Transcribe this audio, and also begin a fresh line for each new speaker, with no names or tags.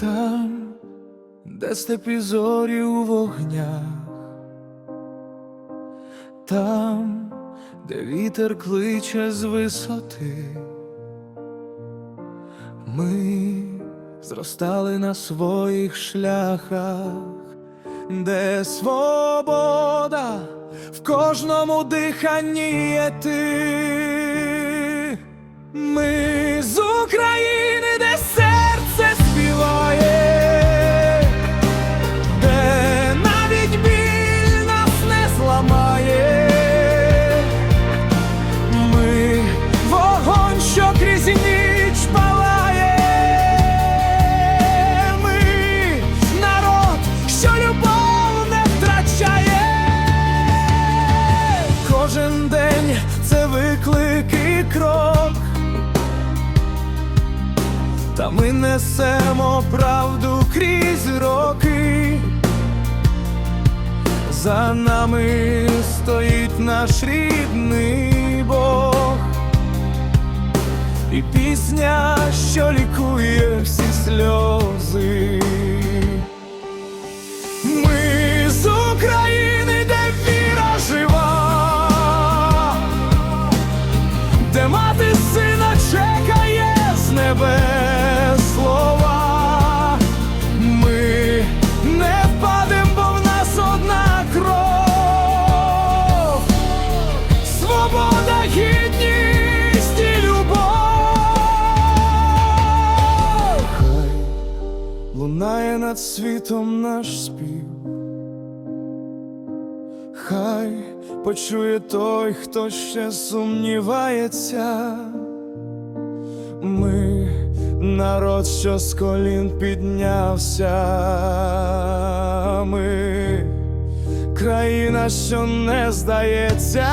там, де степі зорі у вогнях, там, де вітер кличе з висоти, ми зростали на своїх шляхах, де свобода в кожному диханні є ти. Ми з України, Ми несемо правду крізь роки. За нами стоїть наш рідний Бог, і пісня, що лікує всі сльози. Ми з України, де віра жива, де мати лунає над світом наш спів. Хай почує той, хто ще сумнівається. Ми народ, що з колін піднявся. Ми країна, що не здається.